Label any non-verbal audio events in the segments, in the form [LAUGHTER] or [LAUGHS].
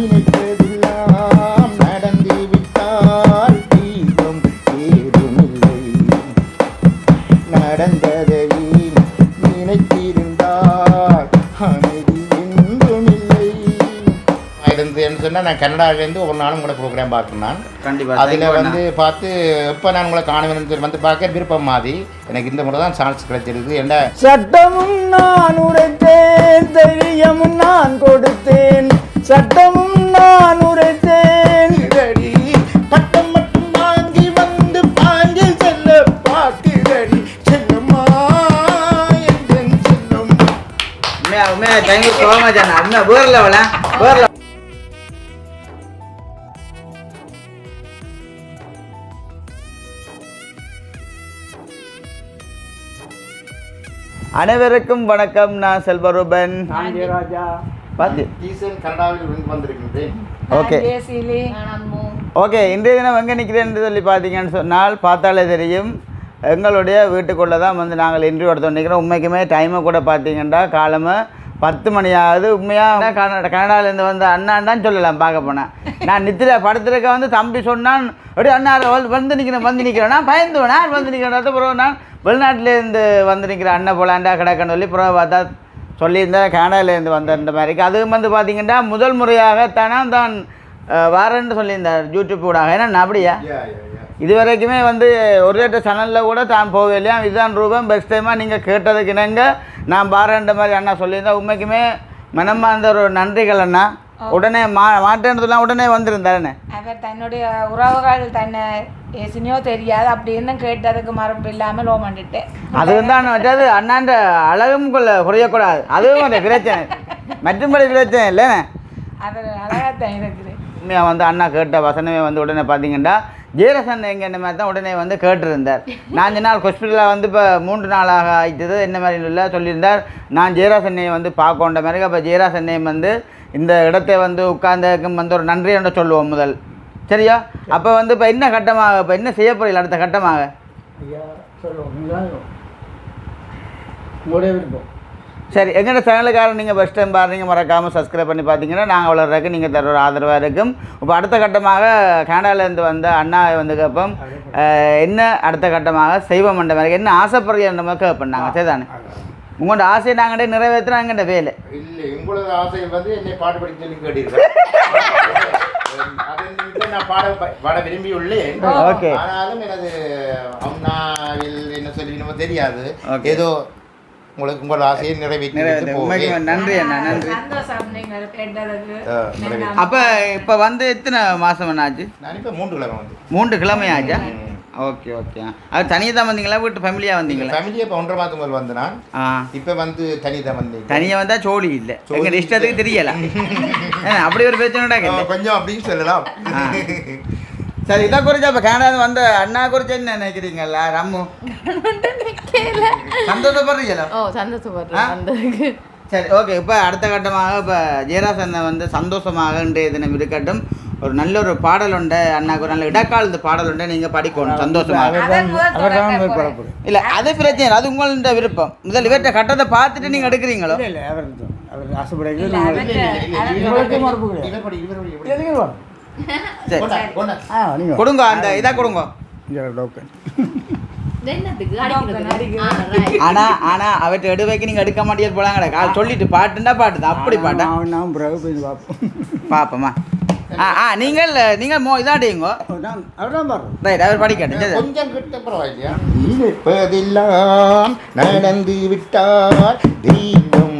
நினைத்ததெல்லாம் நடந்து விட்டால் தீபம் ஏதுமில்லை. நடந்ததை நினைத்திருந்தால் அமைதி என்றுமில்லை. இருந்துன்னு சொன்னால் நான் கன்னடாவிலேருந்து ஒரு நாளும் உங்களை ப்ரோக்ராம் பார்க்கணும் நான். கண்டிப்பாக அதில் வந்து பார்த்து எப்போ நான் உங்களை காணுவேன் வந்து பார்க்க விருப்பம் மாதிரி. எனக்கு இந்த முறை தான் சான்ஸ் கிடைச்சிருக்கு என்ன சட்டமும் நான் உரைத்தேன் தைரியமும் நான் கொடுத்தேன். சட்டமும் நான் உரைத்தேன். பட்டம் மட்டும் வாங்கி வந்து பாங்கில் செல்ல பார்க்கிறடி செல்லம்மா என் செல்லும்? உண்மையா உண்மையா உண்மையா. அனைவருக்கும் வணக்கம். நான் செல்வரூபன். ஜெயராஜா. பார்த்து ஈசன் கனடாவில் இருந்து வந்திருக்கின்றேன் ஓகே. ஓகே இன்றைய தினம் எங்கே நிற்கிறேன்னு சொல்லி பார்த்தீங்கன்னு சொன்னால் பார்த்தாலே தெரியும். எங்களுடைய வீட்டுக்குள்ளே தான் வந்து நாங்கள் இன்டர்வியூ எடுத்து நிற்கிறோம் உண்மைக்குமே டைமை கூட பார்த்தீங்கன்னா காலமே பத்து மணி ஆகுது. உண்மையாக கனடா கனடாலேருந்து வந்து அண்ணாண்டான்னு சொல்லலாம் பார்க்க போனேன் நான் நித்திர படத்திருக்க வந்து தம்பி சொன்னான் அப்படியே அண்ணா வந்து நிற்கிறேன் வந்து நிற்கிறேன் நான் பயந்து நான் வந்து நிற்கிறேன் அப்புறம் நான் வெளிநாட்டிலேருந்து வந்து நிற்கிறேன் அண்ணன் போலாண்டா கிடக்கன்னு சொல்லி அப்புறம் பார்த்தா சொல்லியிருந்தேன் கனடாலேருந்து வந்த மாதிரிக்கு அதுவும் வந்து பார்த்தீங்கன்னா முதல் முறையாக தானே தான் வாரேன்னு சொல்லியிருந்தார் யூடியூப் ஊடாக. ஏன்னா அப்படியா? இது வரைக்குமே வந்து ஒரு லேட்ட சேனலில் கூட தான் போகவே இல்லையா? இதுதான் ரூபம் பெஸ்ட் டைமாக நீங்கள் கேட்டதுக்கு இணங்க நான் பாருன்ற மாதிரி அண்ணா சொல்லியிருந்தேன் உண்மைக்குமே மனமார்ந்த ஒரு நன்றிகள் அண்ணா. உடனே மா மாட்டேன்றதுலாம் உடனே வந்திருந்தாருண்ணே அவர் தன்னுடைய உறவுகள் தன்னை எசினியோ தெரியாது அப்படின்னு கேட்டதுக்கு மறுப்பு இல்லாமல் லோ பண்ணிட்டு அது தான் மற்றது அண்ணான்ற அழகும் கொள்ள குறையக்கூடாது. அதுவும் ஒரு பிரச்சனை. [LAUGHS] மற்றும்படி பிரச்சனை இல்லைண்ணே அது அழகாத்தான் இருக்குது. உண்மையாக வந்து அண்ணா கேட்ட வசனமே வந்து உடனே பார்த்தீங்கன்னா ஜீரசன் எங்க என்ன மாதிரி தான் உடனே வந்து கேட்டிருந்தார். நான் அஞ்சு நாள் ஹாஸ்பிட்டலில் வந்து இப்போ மூன்று நாளாக ஆயிட்டது என்ன மாதிரி இல்லை சொல்லியிருந்தார். நான் ஜெயராசன்னையை வந்து பார்க்கொண்ட மாதிரி அப்போ ஜெயராசன்னையும் வந்து இந்த இடத்தை வந்து உட்கார்ந்ததுக்கும் வந்து ஒரு நன்றி என்று சொல்லுவோம் முதல். சரியா? அப்போ வந்து இப்போ என்ன கட்டமாக இப்போ என்ன செய்ய அடுத்த கட்டமாக? சரி எங்களோட சேனலுக்காக நீங்கள் ஃபஸ்ட் டைம் பாருங்க மறக்காமல் சப்ஸ்கிரைப் பண்ணி பார்த்தீங்கன்னா நாங்கள் வளர்றதுக்கு நீங்கள் தர ஒரு ஆதரவாக இருக்கும். இப்போ அடுத்த கட்டமாக கனடாலேருந்து வந்த அண்ணா வந்து கேட்போம் என்ன அடுத்த கட்டமாக? செய்வோம் என்ற மாதிரி என்ன ஆசைப்படுறீங்க மாதிரி கேட்போம் நாங்கள் சரிதானே? உங்களோட ஆசையை நாங்கள் நிறைவேற்றுறோம் எங்கிட்ட வேலை. இல்லை உங்களோட ஆசை வந்து என்னை பாட்டு படிக்க சொல்லி [LAUGHS] நிமித்தம் நான் பாட பாட விரும்பி உள்ளேன் Okay. ஆனாலும் எனது அம்னாவில் என்ன சொல்லி தெரியாது. ஏதோ உங்களுக்கு உங்கள் ஆசையை நிறைவேற்றி நன்றி அண்ணா நன்றி. அப்போ இப்போ வந்து எத்தனை மாதம் என்ன ஆச்சு? நான் இப்போ மூன்று கிழமை வந்து. மூன்று கிழமை ஆச்சா? Okay okay. அது தனியாக தான் வந்தீங்களா? வீட்டு ஃபேமிலியாக வந்தீங்களா? ஃபேமிலியை இப்போ ஒன்றரை மாதம் முதல் வந்து நான். ஆ. இப்போ வந்து தனி தான் வந்தேன். தனியாக வந்தால் சோழி இல்லை. எங்கள். இஷ்டத்துக்கு தெரியல. அப்படி ஒரு பிரச்சனை கொஞ்சம் அப்படின்னு சொல்லலாம். சரி இதை குறிச்சு அப்போ கனடா வந்த அண்ணா குறிச்சு என்ன நினைக்கிறீங்கல்ல ரம்மு? சந்தோஷப்படுறீங்களா? ஓ? சந்தோஷப்படுறேன் சரி ஓகே. இப்போ அடுத்த கட்டமாக இப்போ ஜெயராஜ் அண்ணன் வந்து சந்தோஷமாக இன்றைய தினம் இருக்கட்டும். ஒரு நல்ல ஒரு பாடல் உண்டு அண்ணாக்கு ஒரு நல்ல இடக்காலத்து பாடல் உண்டு நீங்கள் படிக்கணும் சந்தோஷமாக இல்லை அது பிரச்சனை இல்லை அது உங்களோட விருப்பம். முதல் இவற்றை கட்டத்தை பார்த்துட்டு நீங்கள் எடுக்கிறீங்களோ? இல்லை இல்லை அவர் தான். அவர் கொடுங்க அந்த இதை கொடுங்க. ஆனா ஆனா அவற்றை எடுவைக்கு நீங்க எடுக்க மாட்டேன்னு போலாங்கடா. கால் சொல்லிட்டு பாட்டுண்டா பாட்டு. தான் அப்படி பாட்டா பார்ப்போம். பாப்போமா ஆ ஆ நீங்கள் நீங்கள் மோ இதாடிங்க ரைட் அவர் படிக்கட்டும். கொஞ்சம் கிட்ட பரவாயில்லையா? நடந்து விட்டால் தெய்வம்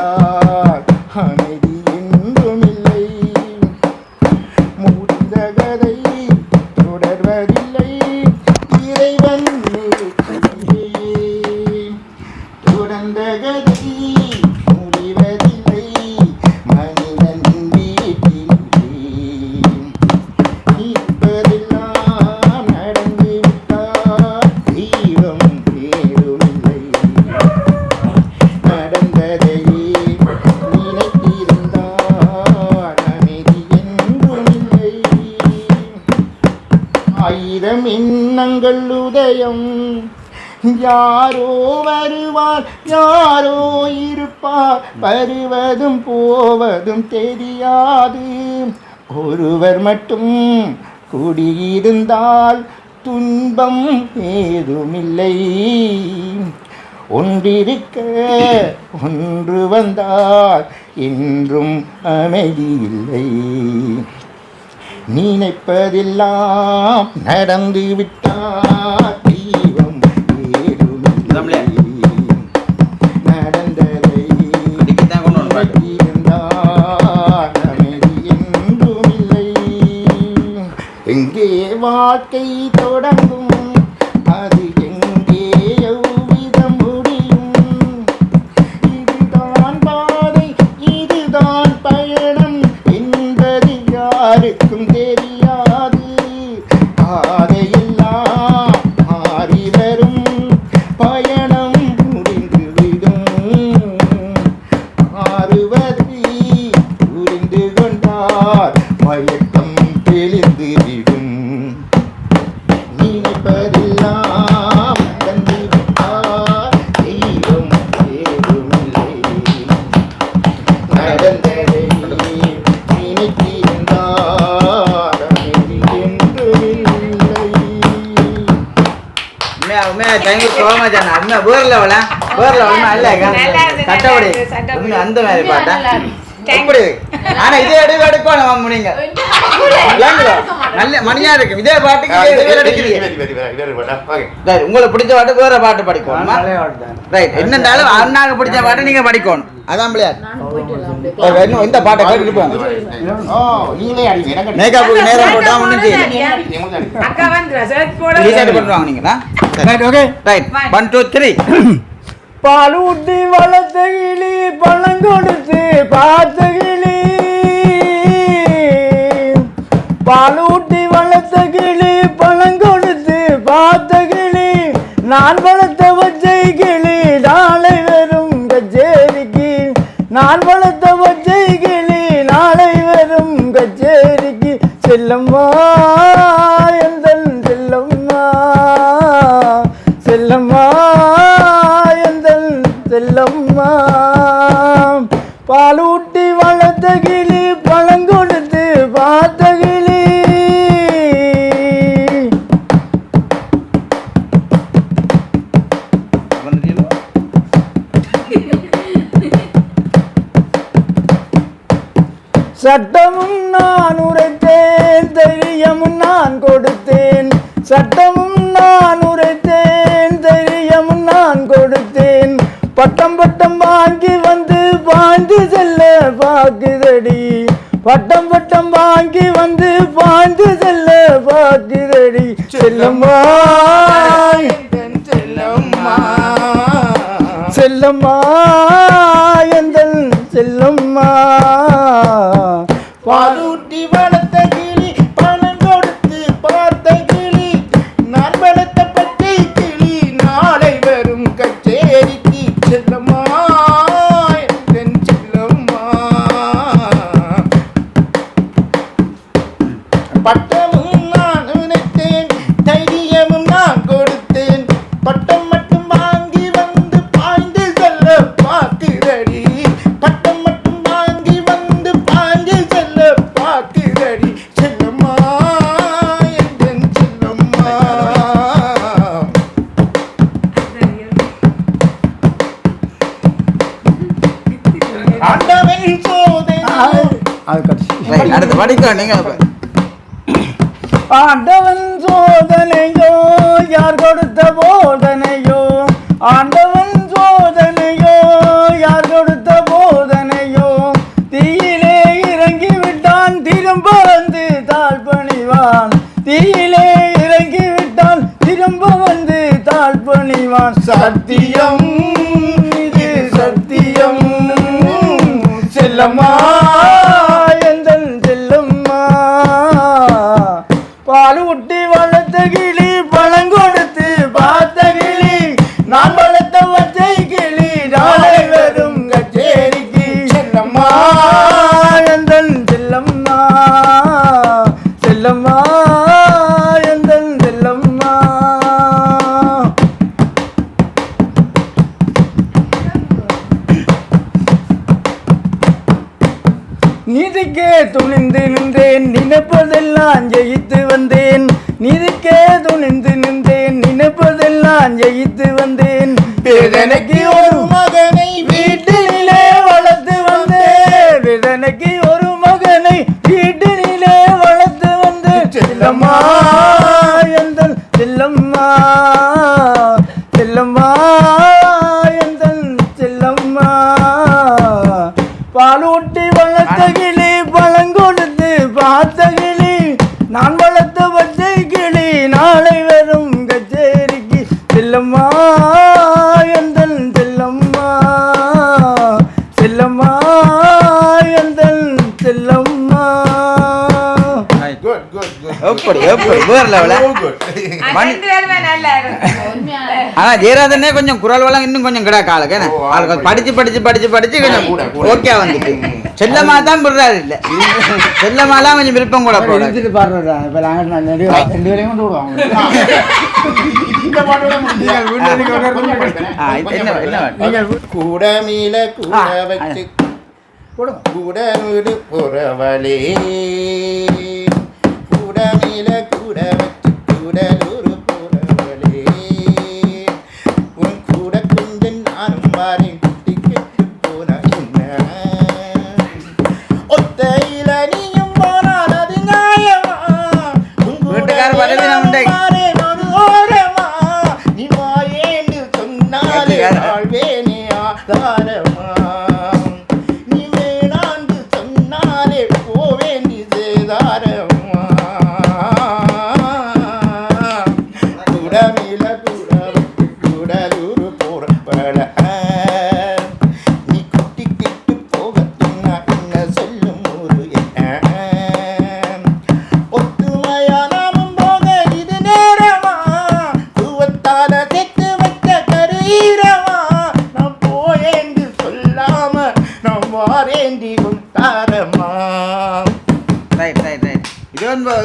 நினைத்திருந்தால் அமைதி நாங்கள் உதயம். யாரோ வருவார் யாரோ இருப்பார். வருவதும் போவதும் தெரியாது. ஒருவர் மட்டும் குடியிருந்தால் துன்பம் ஏதுமில்லை. ஒன்றிருக்க ஒன்று வந்தால் என்றும் அமைதியில்லை. நினைப்பதெல்லாம் நடந்து தெய்வம் ஏதுமில்லை நடந்ததை. இருந்தால் அமைதி என்றுமில்லை. எங்கே வாழ்க்கை ஜானா உண்மையா வேற லெவல வேற லெவல் அல்ல நல்லா இருக்கு, சட்டப்படி நல்லா இருக்கு, சட்டப்படி. உண்மை அந்த மாதிரி பாட்டா ஆனா இதே எடுக்க எடுக்கணும் இல்லைங்களா? [LAUGHS] நல்ல மணியா இருக்கு. இதே பாட்டுக்கு உங்களுக்கு பிடிச்ச பாட்டு வேற பாட்டு படிக்கணுமா? ரைட் என்னண்டாலும் அண்ணாக்கு பிடிச்ச பாட்டு நீங்க படிக்கணும். அதான் பிள்ளையார். இன்னும் இந்த பாட்டை கேட்டுட்டு போங்க. ஓ நீங்களே அடிங்க எனக்கு மேக்கப்புக்கு நேரம் போட்டா ஒன்றும் செய்யல. அக்கா வந்து ரெசர்ச் போட ரீசெட் பண்ணுவாங்க நீங்களா? Right okay right one two three பால் ஊட்டி வளர்த்த கிளி பழம் கொடுத்து பார்த்த கிளி. பால் செல்லம்மா செல்லம்மா. செல்லம்மா நீங்க ஆண்டவன் சோதனையோ யார் கொடுத்த போதனையோ? ஆண்டவன் சோதனையோ யார் கொடுத்த போதனையோ? தீயிலே இறங்கி விட்டான் திரும்ப வந்து தாழ் பணிவான் தீயிலே இறங்கி விட்டான் திரும்ப வந்து தாழ் பணிவான் சத்தியம். இது சத்தியம். செல்லம்மா. நினைப்பதெல்லாம் ஜெயித்து வந்தேன். நீதிக்கே துணிந்து நின்றேன். நினைப்பதெல்லாம் ஜெயித்து வந்தேன். வேதனைக்கு ஒரு மகனை வீட்டிலே வளர்த்து வந்தேன். வேதனைக்கு ஒரு மகனை வீட்டிலே வளர்த்து வந்தேன். செல்லம்மா எந்த செல்லம்மா. எப்படி எப்படி வேற லெவல ஆனா ஜெயராதனே கொஞ்சம் குரல் வளம் இன்னும் கொஞ்சம் கிடா காலுக்கு என்ன? படிச்சு படிச்சு படிச்சு படிச்சு கொஞ்சம். ஓகே வந்துட்டு. செல்லமா தான் விடுறாரு இல்ல. செல்லமாலாம் கொஞ்சம் விருப்பம் கூட போட எடுத்துட்டு பாடுறதா? இப்ப ரெண்டு பேரையும் கொண்டு விடுவாங்க கூடமில கூட வச்சு. கூட வீடு புறவலே கூடமில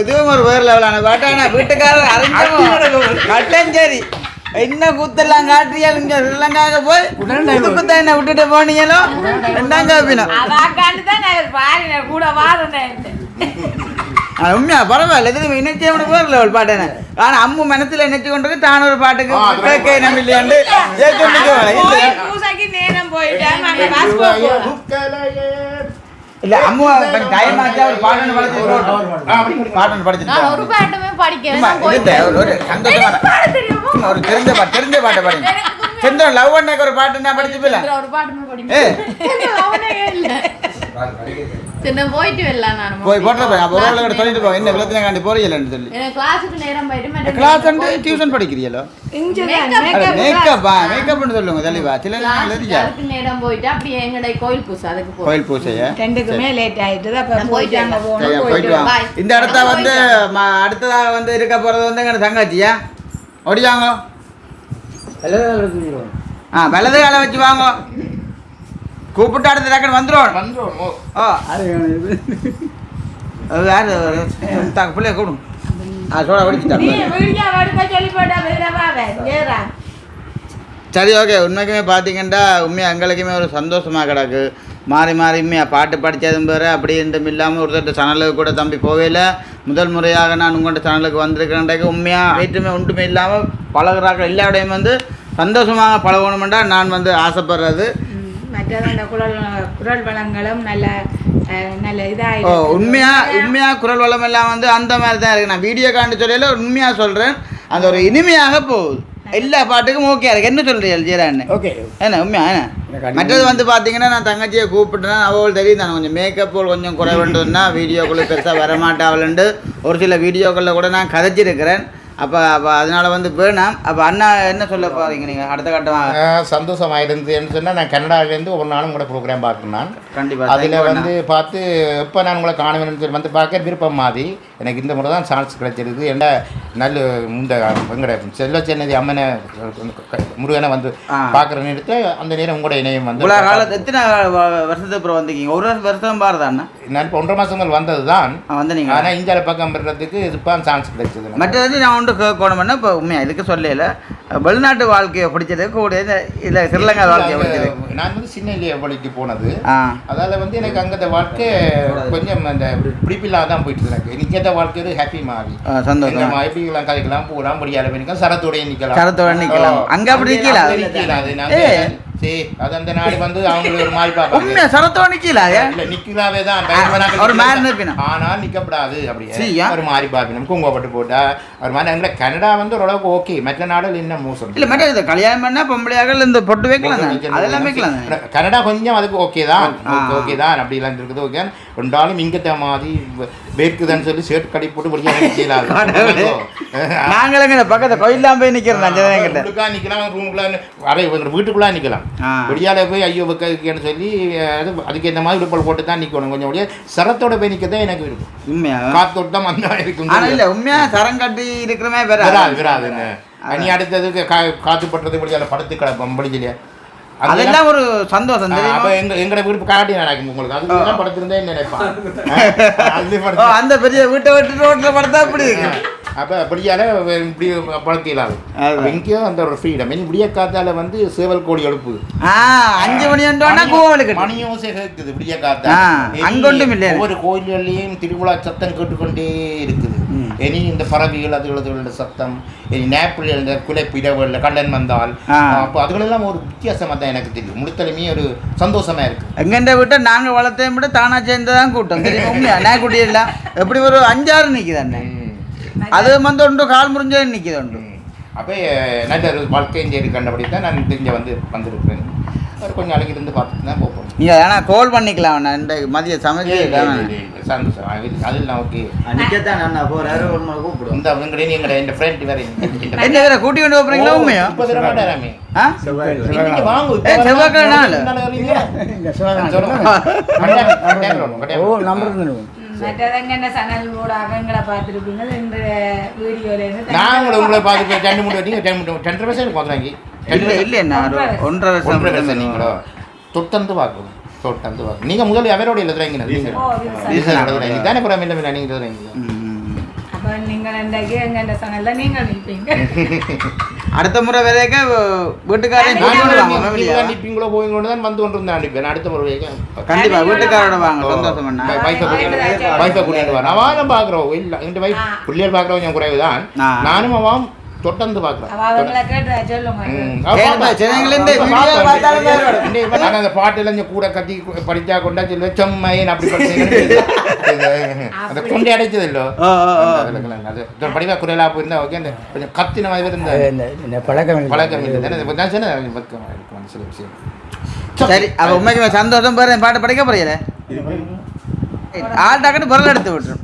இதுவும் ஒரு வேறு லெவலான பாட்டான வீட்டுக்காரர் அறிஞ்சவும் கட்டஞ்சேரி என்ன கூத்தெல்லாம் காட்டுறியாலும் இங்க ஸ்ரீலங்காவுக்கு போய் குத்து குத்த என்ன விட்டுட்டு போனீங்களோ? தான் நான் பாருங்க கூட உண்மையா? பரவாயில்ல. இது இணைச்சி அப்படி வேறு லெவல் பாட்டான ஆனா அம்மு மனசுல நினைச்சு கொண்டு தான் ஒரு பாட்டுக்கு கேட்க நம்ம இல்லையாண்டு போய் பூசைக்கு நேரம் போயிட்டேன் அங்க பாஸ்போர்ட் போகணும் புக்கலையே. இல்ல அம்மு டைம் ஆச்சா ஒரு பாட்டு. பாட்டு பாட்டுமே போயிட்டேன் ஒரு- ஒரு சந்தோஷமான சும்மா ஒரு தெரிஞ்ச பாட்டு தெரிஞ்ச பாட்டை பாடுங்க. செந்தம் லவ் பண்ணக்கு ஒரு பாட்டு நான் படிச்சு போயில ஒரு பாட்டுமே ஏ. போய் போட்டு போய். அப்போ ஒரு ஆளு சொல்லிட்டு போங்க என்ன விளத்தின காண்டி போறீங்களான்னு சொல்லி. எனக்கு கிளாஸுக்கு நேரம் போயிட்டு மற்ற கிளாஸ் வந்து டியூஷன் படிக்கிறீங்களோ? மேக்கப் சொல்லுங்க தெளிவா. சில நேரம் தெரியா அதுக்கு நேரம் போயிட்டு அப்படியே எங்கடைய கோயில் பூசை அதுக்கு போய் கோயில் பூசைய? ரெண்டுக்குமே லேட் ஆயிட்டு அப்ப நான் போயிட்டு. இந்த இடத்த வந்து அடுத்ததாக வந்து இருக்க போறது வந்து எங்க தங்கச்சியா? ஒடியாங்க ஆ வலது காலை வச்சு வாங்க. கூப்பிட்டு அடுத்த டக்குன்னு வந்துடும் வந்துரும். ஓ. ஓ அது யாரு? தாங்க பிள்ளைய கூடும் ஆ சோடா சரி ஓகே. உண்மைக்குமே பார்த்தீங்கன்னா உண்மையாக எங்களுக்குமே ஒரு சந்தோஷமாக கிடக்கு. மாறி மாறி உண்மையாக பாட்டு படித்ததும் பேர் அப்படின்ட்டு இல்லாமல் ஒருத்தர் சேனலுக்கு கூட தம்பி போவேல முதல் முறையாக நான் உங்கள்கிட்ட சேனலுக்கு வந்திருக்கிறேன்டாக்க உண்மையாக வேற்றுமை ஒன்றுமே இல்லாமல் பழகுறாங்க எல்லாருடையும் வந்து சந்தோஷமாக பழகணுமெண்டா நான் வந்து ஆசைப்படுறது. மற்றது அந்த குரல் குரல் வளங்களும் நல்ல நல்ல ஓ இதாக உண்மையாக உண்மையாக குரல் வளம் எல்லாம் வந்து அந்த மாதிரி தான் இருக்குது நான் வீடியோ காண்டி சொல்லல உண்மையாக சொல்கிறேன் அந்த ஒரு இனிமையாக போகுது. எல்லா பாட்டுக்கும் ஓகே இருக்கு. என்ன சொல்கிறீங்க ஜீரான்னு ஓகே என்ன உண்மையா என்ன? மற்றது வந்து பார்த்தீங்கன்னா நான் தங்கச்சியை கூப்பிட்டேன்னா அவள் தெரியும் நான் கொஞ்சம் மேக்கப் கொஞ்சம் குறைவுண்டுன்னா வீடியோக்குள்ளே பெருசாக வரமாட்டாவலுண்டு ஒரு சில வீடியோக்களில் கூட நான் கதைச்சிருக்கிறேன். அப்போ அப்போ அதனால வந்து வேணாம். அப்போ அண்ணா என்ன சொல்ல போகிறீங்க நீங்கள் அடுத்த கட்டமாக. ஆ, சந்தோஷமா இருந்ததுன்னு சொன்னால் நான் கனடாவிலேருந்து ஒரு நாளும் கூட ப்ரோக்ராம் பார்க்கணும் நான். கண்டிப்பாக அதில் வந்து பார்த்து எப்போ நான் உங்களை காணுவேன்னு சொல்லி வந்து பார்க்க விருப்பம் மாதிரி எனக்கு இந்த முறை தான் சான்ஸ் கிடைச்சிருக்கு. என்ன நல்ல இந்த எங்கட செல்ல சென்னதி அம்மனை முருகனை வந்து. பார்க்குற நேரத்தில் அந்த நேரம் உங்களோட இணையம் வந்து இவ்வளோ காலத்து எத்தனை வருஷத்துக்கு அப்புறம் வந்தீங்க? ஒரு வருஷம் பாருதா அண்ணா. நான் இப்போ ஒன்றரை மாதங்கள் வந்தது தான் வந்து நீங்கள் ஆனால் இந்தியாவில் பக்கம் பெறதுக்கு இப்போ சான்ஸ் கிடைச்சது. மற்றது வந்து நான் ஒன்று கேட்கணும்னா இப்போ உண்மையாக இதுக்கு சொல்லல. வெளிநாட்டு வாழ்க்கையை பிடிச்சது கூட இல்லை ஸ்ரீலங்கா வாழ்க்கையை பிடிச்சது. நான் வந்து சின்ன வழிக்கு போனது. அதால வந்து எனக்கு அங்கே வாழ்க்கை கொஞ்சம் அந்த பிடிப்பில்லாத தான் போயிட்டு எனக்கு இன்னைக்கு அந்த வாழ்க்கை ஒரு ஹாப்பி மாதிரி. ஆ, சந்தோஷம். மாய்ப்பிக்கலாம் கதைக்கலாம்? போகலாம் முடியாத பண்ணிக்கலாம் சரத்தோடய நிக்கலாம். சரத்தோட நிக்கலாம். அங்க அப்படி நிக்கல. அப்படி நிக்கல. அது அது அந்த நாடு வந்து அவங்களுக்கு ஒரு மாதிரி பார்ப்பாங்க. சரத்தோட நிக்கல இல்ல நிக்கலாவே தான். ஒரு. மாதிரி நிற்பினா. ஆனால் நிக்கப்படாது அப்படியே? ஒரு மாதிரி பார்க்கணும் குங்குமப்பட்டு போட்டா ஒரு மாதிரி. எங்களை கனடா வந்து ஓரளவுக்கு ஓகே மற்ற நாடுகள் இன்னும் மோசம். இல்லை மேடம் இது கல்யாணம் பண்ணா பொம்பளையாக இந்த பொட்டு வைக்கலாம். அதெல்லாம் வைக்கலாம். கனடா கொஞ்சம் அதுக்கு ஓகே தான். ஓகே தான். இருக்குது. ஓகே ரெண்டாலும் இங்கத்த மாதிரி வேர்க்குதுன்னு சொல்லி ஷர்ட் கடி போட்டு முடியாது செய்யலாது. நாங்களும் இங்க பக்கத்து கோயிலாம் போய் நிற்கிறோம் உள்ளுக்கா நிக்கலாம் ரூமுக்குள்ள அறை வீட்டுக்குள்ளா நிக்கலாம். ஆ. வெளியால போய் ஐயோ வைக்கன்னு சொல்லி அது அதுக்கு இந்த மாதிரி விடுப்பல் போட்டு தான் நிக்கணும். கொஞ்சம் அப்படியே சரத்தோட போய் நிக்கதான் எனக்கு விருப்பம். உண்மையா? காத்தோட்டம் அந்த மாதிரி இருக்கும். ஆனா இல்ல உண்மையா சரம் கட்டி இருக்கிறமே வேற விராது விராதுங்க நீ அடுத்ததுக்கு கா- காத்து பட்டுறது வெளியால படுத்து கிடப்போம் படிக்கலையா அதெல்லாம் ஒரு சந்தோஷம் அப்ப எங்க எங்கட வீடு காட்டி நடக்கும் உங்களுக்கு? அதுக்கு படுத்திருந்தே நினைப்பான். அது படுத்து அந்த பெரிய வீட்டை விட்டு ரோட்ல படுத்தா அப்படி அப்ப அப்படியால இப்படி பழக்கலாம். இங்கேயும் அந்த ஒரு ஃப்ரீடம் இனி விடிய காத்தால வந்து சேவல் கோழி எழுப்புது அஞ்சு மணி கோவிலுக்கு. மணியோசை கேட்குது விடிய காத்தா. அங்கொன்றும் இல்லை. ஒவ்வொரு கோயில்கள்லயும் திருவிழா சத்தம் கேட்டுக்கொண்டே இருக்குது. இனி இந்த பறவைகள் அதுகளோட சத்தம் இனி நேப்பிள் இந்த குலைப்பு இரவுல கல்லன் வந்தால். அப்போ அதுகளெல்லாம் ஒரு வித்தியாசமா தான் எனக்கு தெரியும். முழுத்தலுமே ஒரு சந்தோஷமா இருக்கு. எங்கெண்ட விட்ட நாங்க வளர்த்தையும் விட தானா சேர்ந்துதான் கூட்டம். தெரியுமா நாய்க்குட்டி எல்லாம் எப்படி ஒரு அஞ்சாறு நிக்குது அண்ணே. ம். அது வந்து உண்டு கால் முறிஞ்சே உண்டு ம். அப்போ நல்ல ஒரு வாழ்க்கையும் சரி கண்டபடி தான் நான் இங்கே வந்து வந்திருக்கிறேன். ஒரு கொஞ்சம் நாளைக்கு இருந்து பார்த்துட்டு தான் போப்போம் நீங்க ஆனா கால் பண்ணிக்கலாம் அண்ணா இந்த மதிய சமைச்சு சந்தோஷம் அது- அதெல்லாம் ஓகே நிக்கத்தான் போறாரு ஒரு நாள் கூப்பிடுவோம். இந்த அவங்களே எங்களை இந்த ஃப்ரெண்ட் வேற என்ன வேற கூட்டி கொண்டு போறீங்களா உண்மையா? முப்பது ரூபா மாட்டாராமே ஆ? நீங்க வாங்க ஏய், செவ்வாய்க்கிழமை நாள். இந்த சிவகாமி ஓ நம்பர் தந்துடுவோம் மற்றதங்க சனல் ஊடாக எங்களை பார்த்துருப்பீங்க இந்த வீடியோலேருந்து நாங்களும் உங்களை பார்த்து ரெண்டு மூணு ரெண்டு ரெண்டரை வருஷம் இல்ல இல்ல ஒன்றரை வருஷம். ஒன்றரை வருஷம் நீங்களோ? தொட்டந்து பார்க்கணும் தொட்டந்து பார்க்கணும் நீங்க முதல்ல அவரோட எழுதுறீங்க நீங்க ஓ, விவசாயம். ரீசன் எழுதுறீங்க தானே புறம் இல்லை இல்லை நீங்க எழுதுறீங்க நீங்கள் எங்கள் நீங்கள் [LAUGHS] அடுத்த முறை வாங்க வெளியே. நிப்பீங்களோ போவீங்களோ தான் வந்து கொண்டு இருந்தா அனுப்பி அடுத்த முறை கண்டிப்பா வீட்டுக்காரோட வாங்க. சந்தோஷம் அண்ணா. வைஃபை கூட்டிட்டு வைஃபை கூட்டிட்டு அவன் பார்க்குறோம். இல்லை இந்த வைஃப். பிள்ளைகள் கொஞ்சம் குறைவு தான். நானும் அவன் தொட்டந்து அவ. நான் அந்த பாட்டுல இருந்து கூட கத்தி படிச்சா கொண்டா சொல்லுவேன் செம்மையன் அப்படி அந்த கொண்டை அடைச்சது இல்லோ. அது படிவா குரலா போயிருந்தா ஓகே அந்த கொஞ்சம் கத்தின மாதிரி இருந்தா. பழக்கம். பழக்கம் இல்லை. சில விஷயம். சரி அப்ப உண்மைக்குமே சந்தோஷம் பாரு பாட்டு படிக்க போறீங்களே? ஆள் டக்குன்னு பொருள் எடுத்து விட்டுரும்.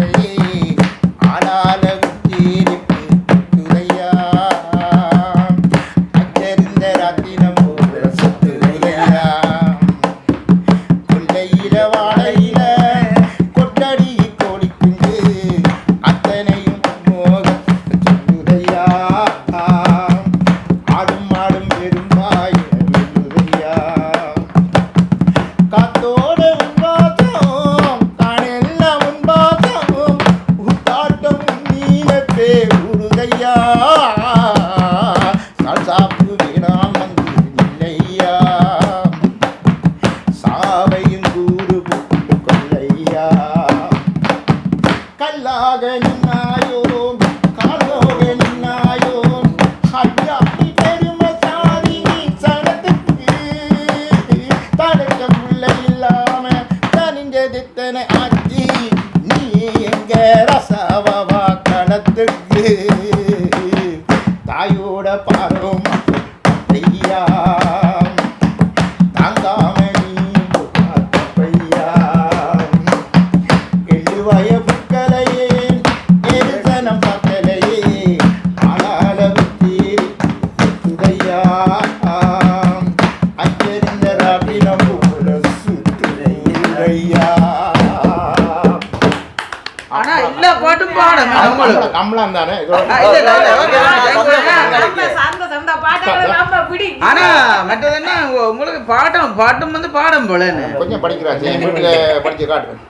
பிடிக்கும் ஆனா மற்றது என்ன உங்க- உங்களுக்கு பாட்டம் பாட்டும் வந்து பாடம் போல கொஞ்சம் படிக்கிறாச்சு. என் வீட்டில் படிச்சு காட்டுறேன்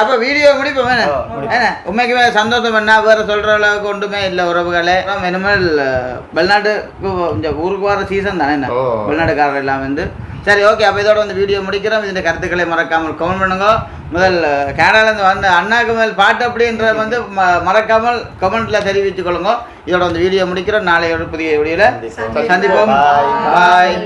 அப்ப வீடியோ முடிப்போம். உண்மைக்குமே சந்தோஷம் என்ன? வேற சொல்ற அளவுக்கு ஒன்றுமே இல்லை உறவுகளே. இனிமேல் வெளிநாட்டுக்கு இந்த ஊருக்கு வர சீசன் தானே என்ன. வெளிநாட்டுக்காரர் எல்லாம் வந்து. சரி ஓகே அப்போ இதோட வந்து வீடியோ முடிக்கிறோம். இந்த கருத்துக்களை மறக்காமல் கமெண்ட் பண்ணுங்க. முதல் அஹ், கனடாலேருந்து வந்த அண்ணாக்கு மேல் பாட்டு அப்படின்ற வந்து மறக்காமல் கமெண்ட்ல தெரிவித்துக் கொள்ளுங்க. இதோட வந்து வீடியோ முடிக்கிறோம். நாளையோட புதிய வீடியோவில் சந்திப்போம். பாய்.